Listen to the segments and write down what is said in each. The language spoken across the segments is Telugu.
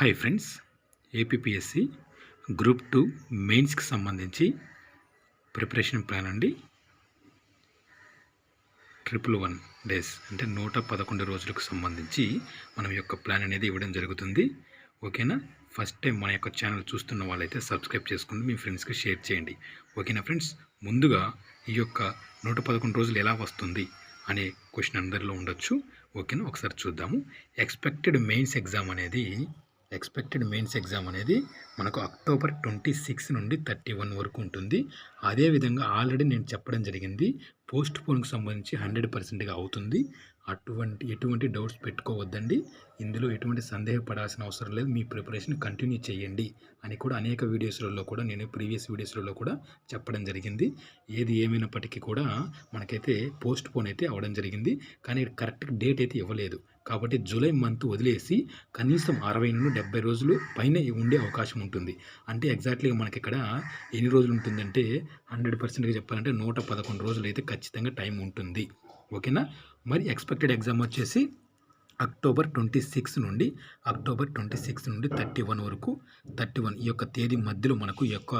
Hi friends APSC group two మెయిన్స్కి సంబంధించి ప్రిపరేషన్ ప్లాన్ అండి. ట్రిపుల్ వన్ డేస్ అంటే నూట పదకొండు రోజులకు సంబంధించి మనం యొక్క ప్లాన్ అనేది ఇవ్వడం జరుగుతుంది. ఓకేనా? ఫస్ట్ టైం మన యొక్క ఛానల్ చూస్తున్న వాళ్ళైతే సబ్స్క్రైబ్ చేసుకుని మీ ఫ్రెండ్స్కి షేర్ చేయండి. ఓకేనా ఫ్రెండ్స్? ముందుగా ఈ యొక్క నూట పదకొండు రోజులు ఎలా వస్తుంది అనే క్వశ్చన్ అందరిలో ఉండొచ్చు. ఓకేనా? ఒకసారి చూద్దాము. ఎక్స్పెక్టెడ్ మెయిన్స్ ఎగ్జామ్ అనేది ఎక్స్పెక్టెడ్ మెయిన్స్ ఎగ్జామ్ అనేది మనకు అక్టోబర్ ట్వంటీ సిక్స్ నుండి థర్టీ వన్ వరకు ఉంటుంది. అదేవిధంగా ఆల్రెడీ నేను చెప్పడం జరిగింది పోస్ట్ పోన్కి సంబంధించి హండ్రెడ్ పర్సెంట్గా అవుతుంది. అటువంటి ఎటువంటి డౌట్స్ పెట్టుకోవద్దండి. ఇందులో ఎటువంటి సందేహపడాల్సిన అవసరం లేదు. మీ ప్రిపరేషన్ కంటిన్యూ చేయండి అని కూడా అనేక వీడియోస్లలో కూడా నేను ప్రీవియస్ వీడియోస్లలో కూడా చెప్పడం జరిగింది. ఏది ఏమైనప్పటికీ కూడా మనకైతే పోస్ట్ పోన్ అయితే అవ్వడం జరిగింది. కానీ కరెక్ట్ డేట్ అయితే ఇవ్వలేదు. కాబట్టి జూలై మంత్ వదిలేసి కనీసం అరవై నుండి డెబ్బై రోజులు పైన ఉండే అవకాశం ఉంటుంది. అంటే ఎగ్జాక్ట్లీగా మనకి ఇక్కడ ఎన్ని రోజులు ఉంటుందంటే హండ్రెడ్ పర్సెంట్గా చెప్పాలంటే నూట పదకొండు రోజులు అయితే ఖచ్చితంగా టైం ఉంటుంది. ఓకేనా? మరి ఎక్స్పెక్టెడ్ ఎగ్జామ్ వచ్చేసి అక్టోబర్ ట్వంటీ సిక్స్ నుండి అక్టోబర్ ట్వంటీ సిక్స్ నుండి థర్టీ వన్ వరకు థర్టీ వన్ ఈ యొక్క తేదీ మధ్యలో మనకు ఈ యొక్క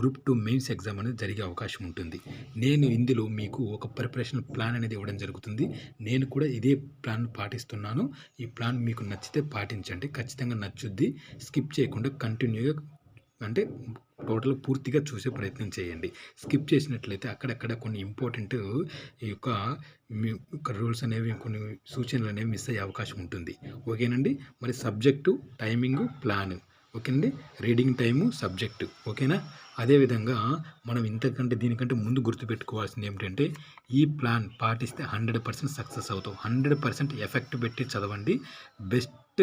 గ్రూప్ టూ మెయిన్స్ ఎగ్జామ్ అనేది జరిగే అవకాశం ఉంటుంది. నేను ఇందులో మీకు ఒక ప్రిపరేషన్ ప్లాన్ అనేది ఇవ్వడం జరుగుతుంది. నేను కూడా ఇదే ప్లాన్ పాటిస్తున్నాను. ఈ ప్లాన్ మీకు నచ్చితే పాటించండి. ఖచ్చితంగా నచ్చుద్ది. స్కిప్ చేయకుండా కంటిన్యూగా అంటే టోటల్ పూర్తిగా చూసే ప్రయత్నం చేయండి. స్కిప్ చేసినట్లయితే అక్కడక్కడ కొన్ని ఇంపార్టెంట్ ఈ యొక్క మీ రూల్స్ అనేవి కొన్ని సూచనలు అనేవి మిస్ అయ్యే అవకాశం ఉంటుంది. ఓకేనండి? మరి సబ్జెక్టు టైమింగ్ ప్లాన్. ఓకేనండి? Reading time subject. ఓకేనా? అదేవిధంగా మనం ఇంతకంటే దీనికంటే ముందు గుర్తుపెట్టుకోవాల్సింది ఏమిటంటే ఈ ప్లాన్ పాటిస్తే హండ్రెడ్ పర్సెంట్ సక్సెస్ అవుతాం హండ్రెడ్ పర్సెంట్ ఎఫెక్ట్ పెట్టి చదవండి. బెస్ట్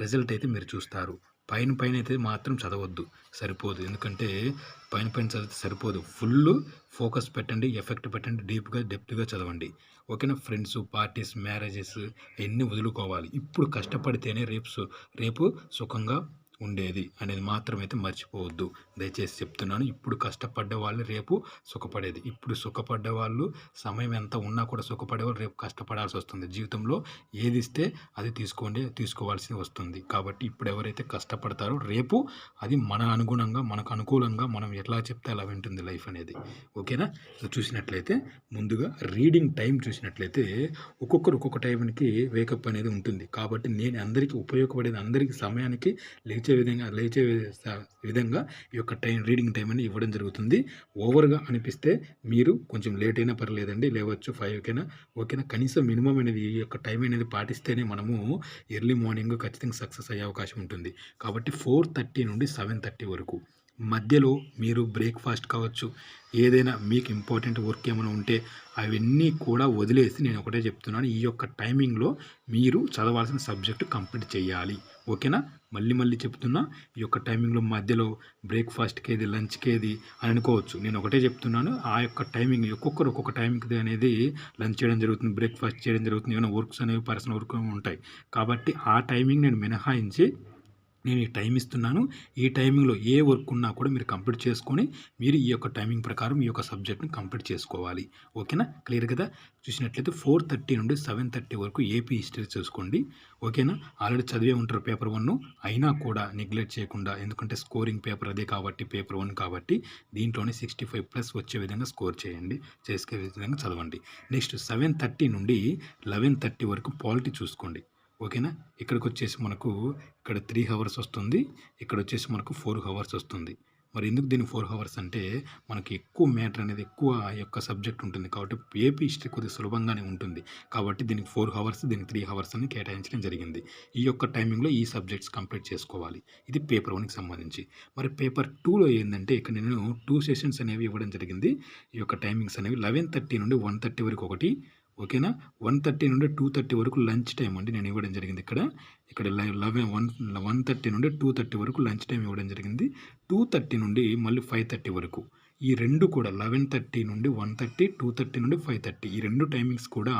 రిజల్ట్ అయితే మీరు చూస్తారు. పైన పైన అయితే మాత్రం చదవద్దు సరిపోదు. ఎందుకంటే పైన పైన చదివితే సరిపోదు. ఫుల్ ఫోకస్ పెట్టండి ఎఫెక్ట్ పెట్టండి డీప్గా డెప్త్గా చదవండి. ఓకేనా ఫ్రెండ్స్? పార్టీస్ మ్యారేజెస్ ఇవన్నీ వదులుకోవాలి? ఇప్పుడు కష్టపడితేనే రేపు రేపు సుఖంగా ఉండేది అనేది మాత్రమైతే మర్చిపోవద్దు. దయచేసి చెప్తున్నాను ఇప్పుడు కష్టపడ్డ వాళ్ళు రేపు సుఖపడేది. ఇప్పుడు సుఖపడ్డ వాళ్ళు సమయం ఎంత ఉన్నా కూడా సుఖపడేవాళ్ళు రేపు కష్టపడాల్సి వస్తుంది. జీవితంలో ఏది ఇస్తే అది తీసుకోండి తీసుకోవాల్సి వస్తుంది. కాబట్టి ఇప్పుడు ఎవరైతే కష్టపడతారో రేపు అది మన అనుగుణంగా మనకు అనుకూలంగా మనం ఎట్లా చెప్తే అలా వింటుంది లైఫ్ అనేది. ఓకేనా? ఇది చూసినట్లయితే ముందుగా రీడింగ్ టైం చూసినట్లయితే ఒక్కొక్కరు ఒక్కొక్క టైంకి వేకప్ అనేది ఉంటుంది. కాబట్టి నేను అందరికీ ఉపయోగపడేది అందరికీ సమయానికి లేచే విధంగా లేచే విధంగా ఈ యొక్క టైం రీడింగ్ టైం అనేది ఇవ్వడం జరుగుతుంది. ఓవర్గా అనిపిస్తే మీరు కొంచెం లేట్ అయినా పర్లేదండి లేవచ్చు ఫైవ్కైనా ఓకేనా? కనీసం మినిమం అనేది ఈ యొక్క టైం అనేది పాటిస్తేనే మనము ఎర్లీ మార్నింగ్ ఖచ్చితంగా సక్సెస్ అయ్యే అవకాశం ఉంటుంది. కాబట్టి ఫోర్ థర్టీ నుండి సెవెన్ థర్టీ వరకు. మధ్యలో మీరు బ్రేక్ఫాస్ట్ కావచ్చు ఏదైనా మీకు ఇంపార్టెంట్ వర్క్ ఏమైనా ఉంటే అవన్నీ కూడా వదిలేసి నేను ఒకటే చెప్తున్నాను. ఈ యొక్క టైమింగ్లో మీరు చదవాల్సిన సబ్జెక్టు కంప్లీట్ చేయాలి. ఓకేనా? మళ్ళీ మళ్ళీ చెప్తున్నా ఈ యొక్క టైమింగ్లో మధ్యలో బ్రేక్ఫాస్ట్కి ఏది లంచ్కి ఏది అని అనుకోవచ్చు. నేను ఒకటే చెప్తున్నాను ఆ యొక్క టైమింగ్ ఒక్కొక్కరు ఒక్కొక్క టైమింగ్కి అనేది లంచ్ చేయడం జరుగుతుంది బ్రేక్ఫాస్ట్ చేయడం జరుగుతుంది ఏమైనా వర్క్స్ అనేవి పర్సనల్ వర్క్ ఉంటాయి. కాబట్టి ఆ టైమింగ్ నేను మినహాయించి నేను ఈ టైం ఇస్తున్నాను. ఈ టైమింగ్లో ఏ వర్క్ ఉన్నా కూడా మీరు కంప్లీట్ చేసుకొని మీరు ఈ యొక్క టైమింగ్ ప్రకారం ఈ యొక్క సబ్జెక్ట్ని కంప్లీట్ చేసుకోవాలి. ఓకేనా? క్లియర్ కదా? చూసినట్లయితే ఫోర్ థర్టీ నుండి సెవెన్ థర్టీ వరకు ఏపీ హిస్టరీ చూసుకోండి. ఓకేనా? ఆల్రెడీ చదివే ఉంటారు పేపర్ వన్. అయినా కూడా నెగ్లెక్ట్ చేయకుండా ఎందుకంటే స్కోరింగ్ పేపర్ అదే కాబట్టి పేపర్ వన్ కాబట్టి దీంట్లోనే సిక్స్టీ ఫైవ్ ప్లస్ వచ్చే విధంగా స్కోర్ చేయండి. చేసుకే విధంగా చదవండి. నెక్స్ట్ సెవెన్ థర్టీ నుండి లెవెన్ థర్టీ వరకు పాలిటీ చూసుకోండి. ఓకేనా? ఇక్కడికి వచ్చేసి మనకు ఇక్కడ త్రీ హవర్స్ వస్తుంది. ఇక్కడ వచ్చేసి మనకు ఫోర్ హవర్స్ వస్తుంది. మరి ఎందుకు దీని ఫోర్ హవర్స్ అంటే మనకి ఎక్కువ మ్యాటర్ అనేది ఎక్కువ ఆ యొక్క సబ్జెక్ట్ ఉంటుంది. కాబట్టి ఏపీ హిస్టరీ కొద్దిగా సులభంగానే ఉంటుంది. కాబట్టి దీనికి ఫోర్ హవర్స్ దీనికి త్రీ హవర్స్ అని కేటాయించడం జరిగింది. ఈ యొక్క టైమింగ్లో ఈ సబ్జెక్ట్స్ కంప్లీట్ చేసుకోవాలి. ఇది పేపర్ వన్కి సంబంధించి. మరి పేపర్ టూలో ఏంటంటే ఇక్కడ నేను టూ సెషన్స్ అనేవి ఇవ్వడం జరిగింది. ఈ యొక్క టైమింగ్స్ అనేవి లెవెన్ థర్టీ నుండి వన్ థర్టీ వరకు ఒకటి ఓకేనా? వన్ థర్టీ నుండి టూ థర్టీ వరకు లంచ్ టైం అండి నేను ఇవ్వడం జరిగింది ఇక్కడ. ఇక్కడ లెవెన్ వన్ వన్ థర్టీ నుండి టూ థర్టీ వరకు లంచ్ టైం ఇవ్వడం జరిగింది. టూ థర్టీ నుండి మళ్ళీ ఫైవ్ థర్టీ వరకు. ఈ రెండు కూడా లెవెన్ థర్టీ నుండి వన్ థర్టీ టూ థర్టీ నుండి ఫైవ్ థర్టీ ఈ రెండు టైమింగ్స్ కూడా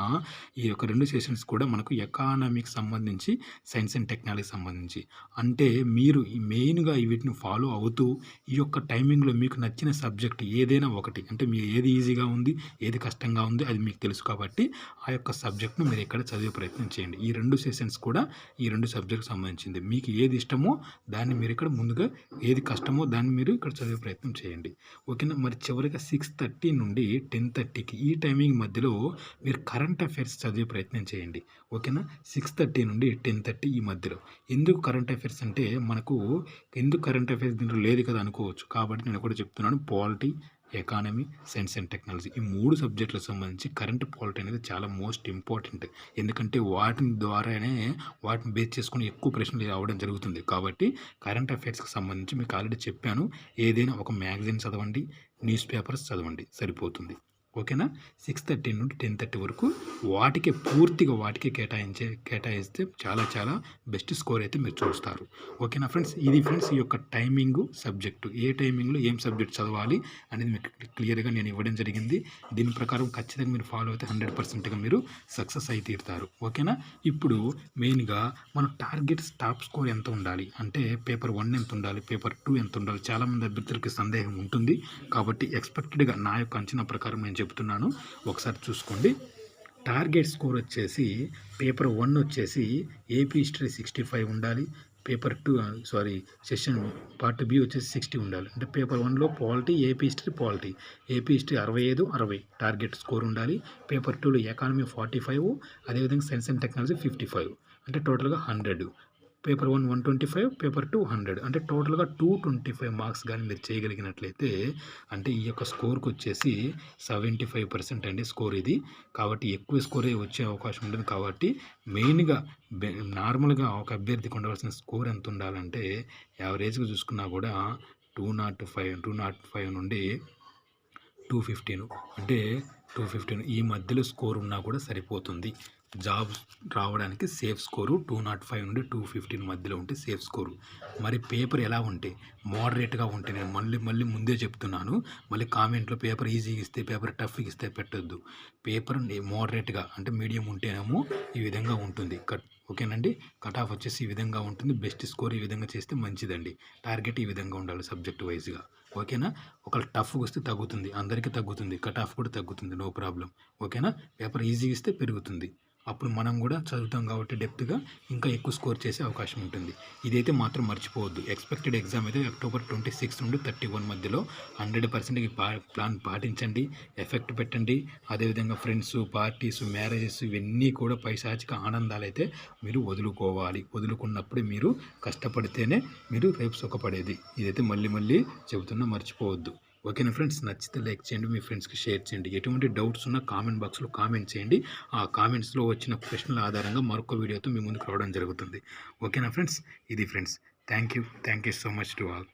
ఈ యొక్క రెండు సెషన్స్ కూడా మనకు ఎకానమీకి సంబంధించి సైన్స్ అండ్ టెక్నాలజీ సంబంధించి. అంటే మీరు మెయిన్గా వీటిని ఫాలో అవుతూ ఈ యొక్క టైమింగ్లో మీకు నచ్చిన సబ్జెక్ట్ ఏదైనా ఒకటి అంటే మీరు ఏది ఈజీగా ఉంది ఏది కష్టంగా ఉంది అది మీకు తెలుసు కాబట్టి ఆ యొక్క సబ్జెక్ట్ను మీరు ఇక్కడ చదివే ప్రయత్నం చేయండి. ఈ రెండు సెషన్స్ కూడా ఈ రెండు సబ్జెక్ట్ సంబంధించింది. మీకు ఏది ఇష్టమో దాన్ని మీరు ఇక్కడ ముందుగా ఏది కష్టమో దాన్ని మీరు ఇక్కడ చదివే ప్రయత్నం చేయండి. ఓకేనా? మరి చివరిగా సిక్స్ థర్టీ నుండి టెన్ థర్టీకి ఈ టైమింగ్ మధ్యలో మీరు కరెంట్ అఫైర్స్ చదివే ప్రయత్నం చేయండి. ఓకేనా? సిక్స్ థర్టీ నుండి టెన్ థర్టీ ఈ మధ్యలో. ఎందుకు కరెంట్ అఫైర్స్ అంటే మనకు ఎందుకు కరెంట్ అఫైర్స్ దీంట్లో లేదు కదా అనుకోవచ్చు. కాబట్టి నేను కూడా చెప్తున్నాను polity economy science and technology ఈ మూడు సబ్జెక్టులకు సంబంధించి కరెంట్ పాలిటీ అనేది చాలా మోస్ట్ ఇంపార్టెంట్. ఎందుకంటే వాటిని ద్వారానే వాటిని బేస్ చేసుకుని ఎక్కువ ప్రశ్నలు రావడం జరుగుతుంది. కాబట్టి కరెంట్ అఫైర్స్కి సంబంధించి మీకు ఆల్రెడీ చెప్పాను. ఏదైనా ఒక మ్యాగజైన్ చదవండి న్యూస్ పేపర్స్ చదవండి సరిపోతుంది. ఓకేనా? సిక్స్ థర్టీ నుండి టెన్ థర్టీ వరకు వాటికే పూర్తిగా వాటికే కేటాయించే కేటాయిస్తే చాలా చాలా బెస్ట్ స్కోర్ అయితే మీరు చూస్తారు. ఓకేనా ఫ్రెండ్స్ ఇది ఫ్రెండ్స్ ఈ యొక్క టైమింగ్ సబ్జెక్టు ఏ టైమింగ్లో ఏం సబ్జెక్ట్ చదవాలి అనేది మీకు క్లియర్గా నేను ఇవ్వడం జరిగింది. దీని ప్రకారం ఖచ్చితంగా మీరు ఫాలో అయితే హండ్రెడ్ పర్సెంట్గా మీరు సక్సెస్ అయి తీరుతారు. ఓకేనా? ఇప్పుడు మెయిన్గా మన టార్గెట్ టాప్ స్కోర్ ఎంత ఉండాలి? అంటే పేపర్ వన్ ఎంత ఉండాలి? పేపర్ టూ ఎంత ఉండాలి? చాలామంది అభ్యర్థులకి సందేహం ఉంటుంది. కాబట్టి ఎక్స్పెక్టెడ్గా నా యొక్క అంచనా ప్రకారం నేను చెప్తున్నాను. ఒకసారి చూసుకోండి. టార్గెట్ స్కోర్ వచ్చేసి పేపర్ వన్ వచ్చేసి ఏపీ హిస్టరీ సిక్స్టీ ఫైవ్ ఉండాలి. Paper two sorry session part B వచ్చేసి సిక్స్టీ ఉండాలి. అంటే పేపర్ వన్లో polity AP history polity. AP history అరవై ఐదు అరవై. టార్గెట్ స్కోర్ ఉండాలి. పేపర్ టూలో ఎకానమీ ఫార్టీ ఫైవ్ అదేవిధంగా science and technology fifty five. అంటే టోటల్గా hundred. Paper one one twenty five paper two hundred. అంటే టోటల్గా టూ ట్వంటీ ఫైవ్ మార్క్స్ కానీ మీరు చేయగలిగినట్లయితే అంటే ఈ యొక్క స్కోర్కి వచ్చేసి సెవెంటీ ఫైవ్ పర్సెంట్ అండి స్కోర్ ఇది. కాబట్టి ఎక్కువ స్కోరే వచ్చే అవకాశం ఉంటుంది. కాబట్టి మెయిన్గా బె- నార్మల్గా ఒక అభ్యర్థికి ఉండవలసిన స్కోర్ ఎంత ఉండాలంటే యావరేజ్గా చూసుకున్నా కూడా two not five two not five నుండి టూ ఫిఫ్టీన్. అంటే టూ ఫిఫ్టీన్ ఈ మధ్యలో స్కోర్ ఉన్నా కూడా సరిపోతుంది. జాబ్ రావడానికి safe score two not five నుండి టూ ఫిఫ్టీన్ మధ్యలో ఉంటే సేఫ్ స్కోరు. మరి పేపర్ ఎలా ఉంటే మోడరేట్గా ఉంటే నేను మళ్ళీ మళ్ళీ ముందే చెప్తున్నాను. మళ్ళీ కామెంట్లో పేపర్ ఈజీగా ఇస్తే పేపర్ టఫ్గా ఇస్తే పెట్టొద్దు. పేపర్ మోడరేట్గా అంటే మీడియం ఉంటేనేమో ఈ విధంగా ఉంటుంది. కట్ ఓకేనండి? కట్ ఆఫ్ వచ్చేసి ఈ విధంగా ఉంటుంది. బెస్ట్ స్కోర్ ఈ విధంగా చేస్తే మంచిదండి. టార్గెట్ ఈ విధంగా ఉండాలి సబ్జెక్ట్ వైజ్గా. ఓకేనా? ఒకవేళ టఫ్గా వస్తే తగ్గుతుంది. అందరికీ తగ్గుతుంది. కట్ ఆఫ్ కూడా తగ్గుతుంది. No problem. ఓకేనా? పేపర్ ఈజీగా ఇస్తే పెరుగుతుంది. అప్పుడు మనం కూడా చదువుతాం కాబట్టి డెప్త్గా ఇంకా ఎక్కువ స్కోర్ చేసే అవకాశం ఉంటుంది. ఇదైతే మాత్రం మర్చిపోవద్దు. ఎక్స్పెక్టెడ్ ఎగ్జామ్ అయితే అక్టోబర్ ట్వంటీ సిక్స్ నుండి థర్టీ వన్ మధ్యలో హండ్రెడ్ పర్సెంట్ ప్లాన్ పాటించండి. ఎఫెక్ట్ పెట్టండి. అదేవిధంగా ఫ్రెండ్స్ పార్టీస్ మ్యారేజెస్ ఇవన్నీ కూడా పైశాచిక ఆనందాలు అయితే మీరు వదులుకోవాలి. వదులుకున్నప్పుడే మీరు కష్టపడితేనే మీరు రేపు సుఖపడేది. ఇదైతే మళ్ళీ మళ్ళీ చెబుతున్నా మర్చిపోవద్దు. ఓకేనా ఫ్రెండ్స్ నచ్చితే లైక్ చేయండి మీ ఫ్రెండ్స్కి షేర్ చేయండి. ఎటువంటి డౌట్స్ ఉన్నా కామెంట్ బాక్స్లో కామెంట్ చేయండి. ఆ కామెంట్స్లో వచ్చిన ప్రశ్నల ఆధారంగా మరొక వీడియోతో మీ ముందుకు రావడం జరుగుతుంది. ఓకేనా ఫ్రెండ్స్ ఇది friends. Thank you thank you so much to all.